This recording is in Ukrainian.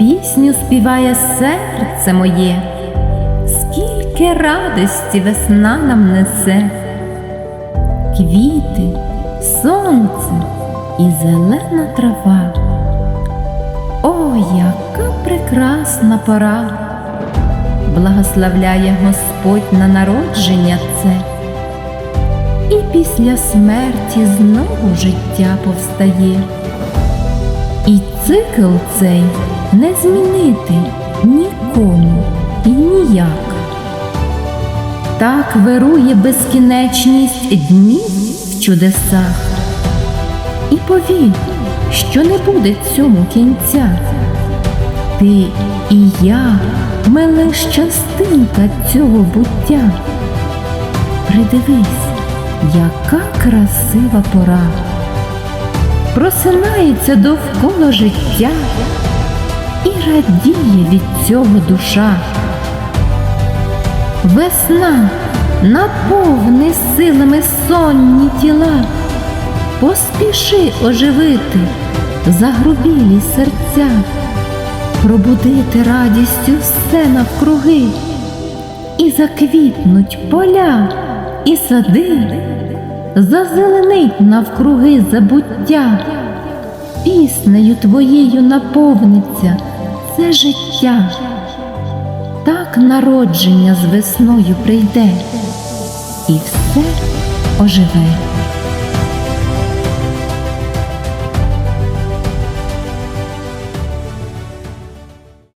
пісню співає серце моє, скільки радості весна нам несе, квіти, сонце і зелена трава. О, яка прекрасна пора! Благословляє Господь на народження це, і після смерті знову життя повстає. І цикл цей не змінити нікому і ніяк. Так вирує безкінечність днів в чудесах. І повір, що не буде цьому кінця. Ти і я, ми лиш частинка цього буття. Придивись, яка красива пора. Просинається довкола життя і радіє від цього душа. Весна наповни силами сонні тіла, поспіши оживити загрубілі серця, пробудити радістю все навкруги, і заквітнуть поля і сади, зазеленить навкруги забуття, піснею твоєю наповниться це життя. Так народження з весною прийде, і все оживе.